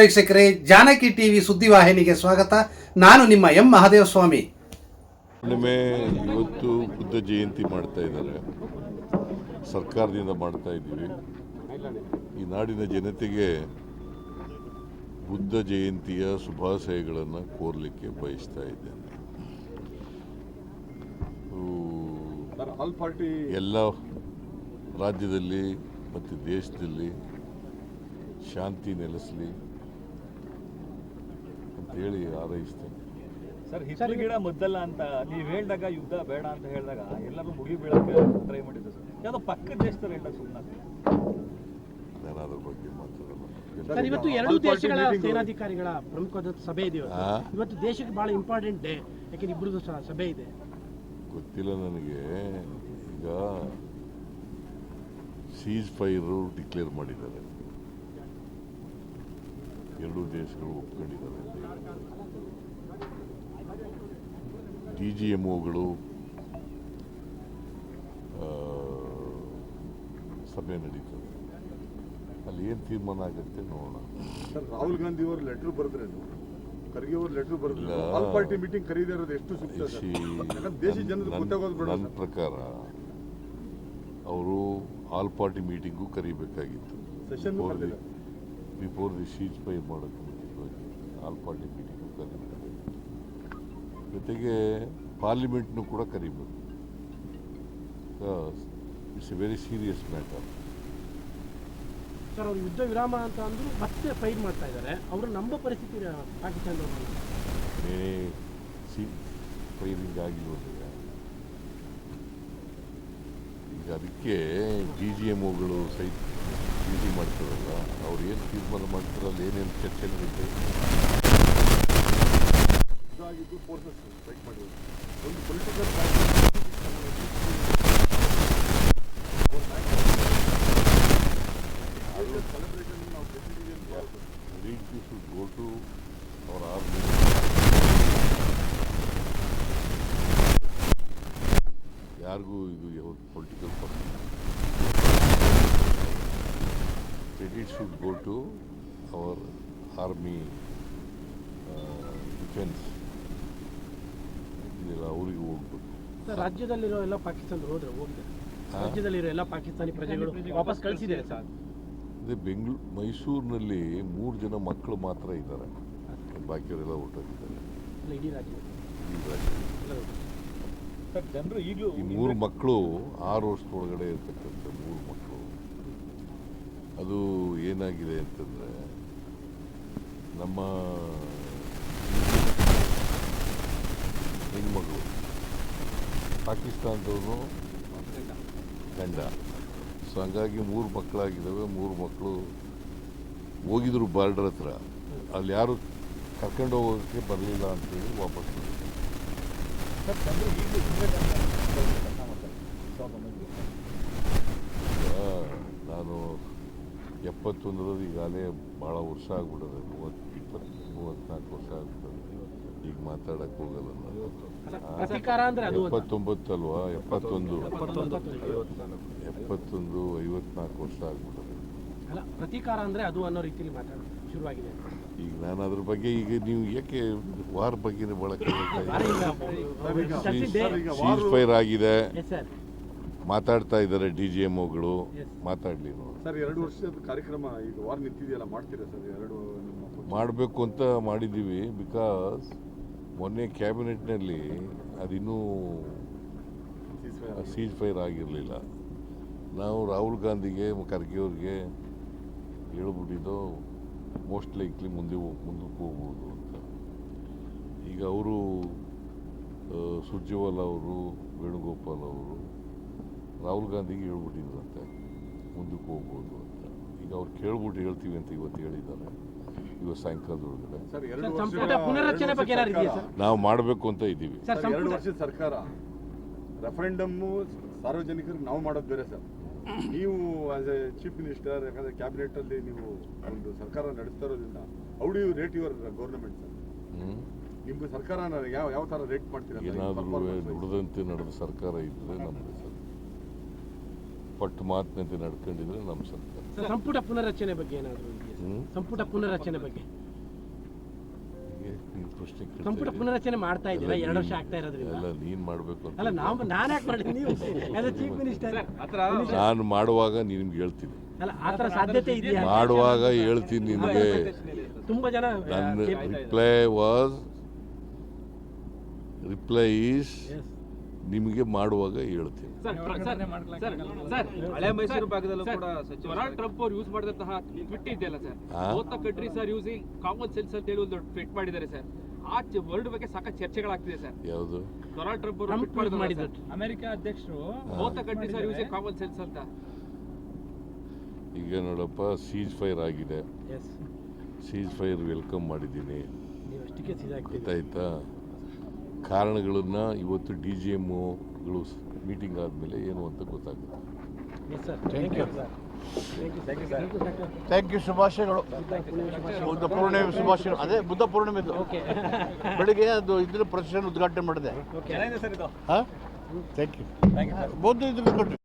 ವೀಕ್ಷಕರೇ, ಜಾನಕಿ ಟಿವಿ ಸುದ್ದಿವಾಹಿನಿಗೆ ಸ್ವಾಗತ. ನಾನು ನಿಮ್ಮ ಎಂ ಮಹಾದೇವ ಸ್ವಾಮಿ ಹುಣ್ಣಿಮೆ ಇವತ್ತು ಬುದ್ಧ ಜಯಂತಿ ಮಾಡ್ತಾ ಇದ್ದಾರೆ. ಸರ್ಕಾರದಿಂದ ಮಾಡ್ತಾ ಇದ್ದೀವಿ. ಈ ನಾಡಿನ ಜನತೆಗೆ ಬುದ್ಧ ಜಯಂತಿಯ ಶುಭಾಶಯಗಳನ್ನು ಕೋರಲಿಕ್ಕೆ ಬಯಸ್ತಾ ಇದ್ದೇನೆ. ಎಲ್ಲ ರಾಜ್ಯದಲ್ಲಿ ಮತ್ತು ದೇಶದಲ್ಲಿ ಶಾಂತಿ ನೆಲೆಸಲಿ ಅಂತೇಳಿ ಹಾರೈಸ್ತೇನೆ ಸರ್ ಹಿತ್ತಲ ಗಿಡ ಮುದ್ದಲ್ಲ ಅಂತ ನೀವು ಹೇಳಿದಾಗ ಯುದ್ಧ ಬೇಡ ಅಂತ ಹೇಳಿದಾಗ ಎಲ್ಲರೂ ಮುಗಿ ಬೀಳಕ್ಕೆ ಟ್ರೈ ಮಾಡಿದ್ರು ಸರ್. ಯಾವುದೋ ಪಕ್ಕದ ದೇಶದಲ್ಲಿ ಹೇಳ ಸುಮ್ಮನೆ ನಾನು ಅದ್ರ ಬಗ್ಗೆ ಮಾತಾಡಲ್ಲ. ಸರ್ ಇವತ್ತು ಎರಡು ದೇಶಗಳ. ಸೇನಾಧಿಕಾರಿಗಳ ಪ್ರಮುಖವಾದ ಸಭೆ ಇದೆ ಇವತ್ತು. ಆ? ಇವತ್ತು ದೇಶಕ್ಕೆ ಬಹಳ ಇಂಪಾರ್ಟೆಂಟ್ ಡೇ ಯಾಕೆಂದ್ರೆ ಇಬ್ಬರದು ಸಭೆ ಇದೆ. ಗೊತ್ತಿಲ್ಲ ನನಗೆ. ಈಗ ಸೀಸ್ ಫೈರು ಡಿಕ್ಲೇರ್ ಮಾಡಿದ್ದಾರೆ. ಎರಡೂ ದೇಶಗಳು ಒಪ್ಕೊಂಡಿದ್ದಾವೆ ಡಿ ಜಿ ಎಂ ಒಗಳು ಸಭೆ ನಡೀತದೆ ಅಲ್ಲಿ ಏನು ತೀರ್ಮಾನ ಆಗುತ್ತೆ ನೋಡೋಣ ಸರ್ ರಾಹುಲ್ ಗಾಂಧಿ ಅವರು ಲೆಟರ್ ಬರೆದ್ರೇನು? ಖರ್ಗೆ ಅವರು ಲೆಟ್ರ್ ಬರೆದಿಲ್ಲ. ಆಲ್ ಪಾರ್ಟಿ ಮೀಟಿಂಗ್ ಕರೀದೇ ಇರೋದು ಎಷ್ಟು ದೇಶ ಜನರು ಗೊತ್ತಾಗೋದು ನನ್ನ. ಪ್ರಕಾರ ಅವರು ಆಲ್ ಪಾರ್ಟಿ ಮೀಟಿಂಗು ಕರಿಬೇಕಾಗಿತ್ತು. ಬಿಫೋರ್ ದಿ ಸೀಜ್ ಪೈ ಮಾಡೋಕ್ಕೆ ಮುಂಚಿತವಾಗಿ ಆಲ್ ಪಾರ್ಟಿ ಮೀಟಿಂಗು ಕರಿಬೇಕಾಗಿತ್ತು ಜೊತೆಗೆ ಪಾರ್ಲಿಮೆಂಟ್ನು ಕೂಡ ಕರಿಬೇಕು. It's a very serious matter sir ಅವರು ಯುದ್ಧ ವಿರಾಮ ಅಂತ ಅಂದ್ರು ಮತ್ತೆ ಫೈರ್ ಮಾಡ್ತಾ ಇದ್ದಾರೆ. ಅವರು ನಮ್ಮ ಪರಿಸ್ಥಿತಿ ಪಾಕಿಸ್ತಾನದವರು ಮೇ ಸಿ ಫೈರಿಂಗ್ ಆಗಿರೋದಿಲ್ಲ ಈಗ ಅದಕ್ಕೆ ಡಿ ಜಿ ಎಂ ಒಗಳು ಸಹಿತ ಭೇಟಿ ಮಾಡ್ತಾರಲ್ಲ ಅವ್ರು ಏನು ತೀರ್ಮಾನ ಮಾಡ್ತಾರೆ ಅಲ್ಲಿ ಏನೇನು ಚರ್ಚೆ ನಡೀತದೆ ಇದಾಗಿದ್ದು ಫೋರ್ಸಸ್ ಮಾಡಿದ್ರು. ಒಂದು ಪೊಲಿಟಿಕಲ್ ಸೆಲೆಬ್ರೇಷನ್ ನಾವು ಭಾವಿಸ್ತೀವಿ. Read you should go to our army ಯಾರಿಗೂ ಇದು ಯಾವ್ದು political person credit go to our army army defense. ಇದೆಲ್ಲ ಅವರಿಗೆ ಹೋಗ್ಬೇಕು. ಸರ್ ರಾಜ್ಯದಲ್ಲಿರೋ ಎಲ್ಲ ಪಾಕಿಸ್ತಾನ ಹೋದ್ರೆ ಹೋಗಿದೆ ರಾಜ್ಯದಲ್ಲಿರೋ ಎಲ್ಲ ಪಾಕಿಸ್ತಾನಿ ಪ್ರಜೆಗಳು ವಾಪಸ್ ಕಳಿಸಿದ್ದಾರೆ ಸರ್. ಅದೇ ಬೆಂಗಳೂರು ಮೈಸೂರಿನಲ್ಲಿ ಮೂರು ಜನ ಮಕ್ಕಳು ಮಾತ್ರ ಇದ್ದಾರೆ. ಬಾಕಿಯವರೆಲ್ಲ ಹೊರಟೋಗಿದ್ದಾರೆ. ಇಡೀ ರಾಜ್ಯ ಜನರು ಈಗಲೂ ಈ ಮೂರು ಮಕ್ಕಳು ಆರು ವರ್ಷದೊಳಗಡೆ ಇರ್ತಕ್ಕಂಥ ಮೂರು ಮಕ್ಕಳು. ಅದು ಏನಾಗಿದೆ ಅಂತಂದರೆ ನಮ್ಮ ಹೆಣ್ಮಗಳು ಪಾಕಿಸ್ತಾನದವನು ಗಂಡ ಸೊ ಹಂಗಾಗಿ ಮೂರು ಮಕ್ಕಳಾಗಿದ್ದಾವೆ, ಮೂರು ಮಕ್ಕಳು ಹೋಗಿದ್ರು ಬಾರ್ಡರ್ ಹತ್ರ ಅಲ್ಲಿ ಯಾರು ಕರ್ಕೊಂಡು ಹೋಗೋಕ್ಕೆ ಬರಲಿಲ್ಲ ಅಂತೇಳಿ ವಾಪಸ್ ಬಂದಿದ್ದಾರೆ. ಸರ್ ಜನರು ಈಗಲೂ ಹಿಂದೆ ಕೆಲಸ ಮಾಡ್ತಾರೆ ಸಾವಿರದ ಒಂಬೈನೂರ ಈಗ ನಾನು ಎಪ್ಪತ್ತೊಂದರಲ್ಲಿ ಈಗಾಗಲೇ ಭಾಳ ವರ್ಷ ಆಗ್ಬಿಡೋದು ಮೂವತ್ತು ಇಪ್ಪತ್ತು ಮೂವತ್ತ್ನಾಲ್ಕು ವರ್ಷ ಆಗ್ಬಿಡೋದು. ಈಗ ಮಾತಾಡಕ್ಕೆ ಹೋಗಲ್ಲ ನಾನು. ಎಪ್ಪತ್ತೊಂಬತ್ತು ಅಲ್ವಾ? ಎಪ್ಪತ್ತೊಂದು. ಎಪ್ಪತ್ತೊಂದು. ಐವತ್ನಾಲ್ಕು ವರ್ಷ ಆಗ್ಬಿಡೋದು. ಪ್ರತೀಕಾರ ಅಂದರೆ ಅದು ಅನ್ನೋ ರೀತಿಯಲ್ಲಿ ಮಾತಾಡ ಶುರುವಾಗಿದೆ. ಈಗ ನಾನು ಅದ್ರ ಬಗ್ಗೆ ಈಗ ನೀವು ಯಾಕೆ ವಾರ್ ಬಗ್ಗೆ ಬಳಕೆ ಫೈರ್ ಆಗಿದೆ. ಮಾತಾಡ್ತಾ ಇದ್ದಾರೆ ಡಿ ಜಿ ಎಂ ಒಗಳು ಮಾತಾಡಲಿ ನೋಡಿ. ಸರ್ ಎರಡು ವರ್ಷದ ಕಾರ್ಯಕ್ರಮ ಈಗ ವಾರ್ ನಿಂತಿದೆಯಲ್ಲ ಮಾಡ್ತೀರಾ ಸರ್? ಎರಡು ಮಾಡಬೇಕು ಅಂತ ಮಾಡಿದ್ದೀವಿ ಬಿಕಾಸ್ ಮೊನ್ನೆ ಕ್ಯಾಬಿನೆಟ್ನಲ್ಲಿ ಅದಿನ್ನೂ. ಸೀಜ್ ಫೈರ್ ಆಗಿರಲಿಲ್ಲ. ನಾವು ರಾಹುಲ್ ಗಾಂಧಿಗೆ ಖರ್ಗೆ ಅವ್ರಿಗೆ ಹೇಳ್ಬಿಟ್ಟಿದ್ದು ಮೋಸ್ಟ್ ಲೈಕ್ಲಿ ಮುಂದೆ ಹೋಗ್- ಮುಂದಕ್ಕೆ ಹೋಗ್ಬೋದು ಅಂತ. ಈಗ ಅವರು ಸುರ್ಜೇವಾಲ ಅವರು ವೇಣುಗೋಪಾಲ್ ಅವರು ರಾಹುಲ್ ಗಾಂಧಿಗೆ ಹೇಳ್ಬಿಟ್ಟಿದ್ರಂತೆ ಮುಂದಕ್ಕೆ ಹೋಗ್ಬೋದು ಅಂತ. ಈಗ ಅವ್ರು ಕೇಳ್ಬಿಟ್ಟು ಹೇಳ್ತೀವಿ ಅಂತ ಇವತ್ತು ಹೇಳಿದ್ದಾರೆ. ಇವತ್ತು ಸಾಯಂಕಾಲದೊಳಗಡೆ ಸರ್ ಎರಡು ಸರ್, ವರ್ಷದ ಪುನರ್ರಚನೆ ಬಗ್ಗೆ ಏನಾದ್ರು ಇದೆಯಾ ಸರ್? ನಾವು ಮಾಡಬೇಕು ಅಂತ ಇದ್ದೀವಿ. ಎರಡು ವರ್ಷದ ಸರ್ಕಾರ. ರೆಫರೆಂಡಮ್ಮು ಸಾರ್ವಜನಿಕರಿಗೆ ನಾವು ಮಾಡೋದು ಬೇರೆ ಸರ್. ನೀವು ಆಸ್ ಎ ಚೀಫ್ ಮಿನಿಸ್ಟರ್ ಯಾಕಂದ್ರೆ ಕ್ಯಾಬಿನೆಟ್ ಅಲ್ಲಿ ನೀವು ಒಂದು ಸರ್ಕಾರ ನಡೆಸ್ತಾ ಇರೋದ್ರಿಂದ how do you rate your government sir. ನಿಮ್ಮ ನಿಮ್ಗೆ ಸರ್ಕಾರ ಯಾವ ಯಾವ ತರ ರೇಟ್ ಮಾಡ್ತೀರಾ ಏನಾದರೂ ದುಡ್ದಂತೆ ನಡೆದ ಸರ್ಕಾರ ಇದ್ದರೆ ನಮ್ಮದು ಸರ್. ಪಟ್ಟು ಮಾತಿನಂತೆ ನಡ್ಕೊಂಡಿದ್ರೆ ನಮ್ಮ ಸರ್ಕಾರ ಸರ್, ಸಂಪುಟ ಪುನರಚನೆ ಬಗ್ಗೆ ಏನಾದರೂ? ಸಂಪುಟ ಪುನರಚನೆ ಬಗ್ಗೆ. ಪ್ರಶ್ನೆ ಸಂಪುಟ. ಪುನರಚನೆ ಮಾಡ್ತಾ ಇದ್ದೀರಾ? ಎರಡು ವರ್ಷ ಆಗ್ತಾ ಇರೋದ್ರಿಂದ? ಎಲ್ಲ ನೀನ್ ಮಾಡಬೇಕು ಅಂತ ಅಲ್ಲ ನಾವು ನಾನು ಯಾಕೆ ಮಾಡಿದ್ದೀನಿ ನೀವು ಚೀಫ್ ಮಿನಿಸ್ಟರ್ ನಾನು ಮಾಡುವಾಗ ನಿಮ್ಗೆ ಹೇಳ್ತೀನಿ. ಅಲ್ಲ ಆ ಥರ ಸಾಧ್ಯತೆ ಇದೆಯಾ? ಮಾಡುವಾಗ ಹೇಳ್ತೀನಿ ನಿಮಗೆ ತುಂಬಾ ಜನ ನನ್ನ ರಿಪ್ಲೈ ವಾಸ್ ರಿಪ್ಲೈ ಈಸ್ ನಿಮಗೆ ಮಾಡುವಾಗ ಹೇಳ್ತೀನಿ. ಸರ್ ಸರ್ ಸರ್ ಸರ್ ಹಳೆ ಮೈಸೂರು ಭಾಗದಲ್ಲೂ ಕೂಡ ಡೊನಾಲ್ಡ್ ಟ್ರಂಪ್ ಅವರು ಯೂಸ್ ಮಾಡಿದಂತಹ ಟ್ವಿಟ್ ಇದೆಯಲ್ಲ sir? Both countries are using common sense ಅಂತ ಹೇಳಿ ಒಂದು ಟ್ವಿಟ್ ಮಾಡಿದ್ದಾರೆ ಸರ್. ಆ ವರ್ಡ್ ಬಗ್ಗೆ ಸಾಕಷ್ಟು ಚರ್ಚೆಗಳಾಗ್ತಿದೆ ಸರ್. ಯಾವುದು? ಡೊನಾಲ್ಡ್ ಟ್ರಂಪ್ ಅವರು ಟ್ರಂಪ್ ಟ್ವಿಟ್ ಮಾಡಿದ್ರು ಅಮೆರಿಕ ಅಧ್ಯಕ್ಷರು both countries are using common sense ಅಂತ. ಈಗ ನೋಡಪ್ಪ ಸೀಜ್ ಫೈರ್ ಆಗಿದೆ. ಎಸ್ ಸೀಜ್ ಫೈರ್ ವೆಲ್ಕಮ್ ಮಾಡಿದ್ದೀನಿ. ಗೊತ್ತಾಯ್ತಾ? ಕಾರಣಗಳನ್ನು ಇವತ್ತು ಡಿ ಜಿ ಎಮ್ಗಳು ಮೀಟಿಂಗ್ ಆದಮೇಲೆ ಏನು ಅಂತ ಗೊತ್ತಾಗುತ್ತೆ. Yes sir thank you sir thank you thank you doctor thank you ಶುಭಾಶಯಗಳು. ಬುದ್ಧ ಪೂರ್ಣಿಮೆ ಶುಭಾಶಯಗಳು. ಅದೇ ಬುದ್ಧ ಪೂರ್ಣಿಮೆ ಇದು. ಬೆಳಿಗ್ಗೆ ಅದು ಇದ್ರ ಪ್ರಶ್ನೆ ಉದ್ಘಾಟನೆ ಮಾಡಿದೆ. ಓಕೆ ಚೆನ್ನಾಗಿದೆ ಸರ್ ಇದು ಹಾಂ ಥ್ಯಾಂಕ್ ಯು ಬೌದ್ಧ ಇದ್ರ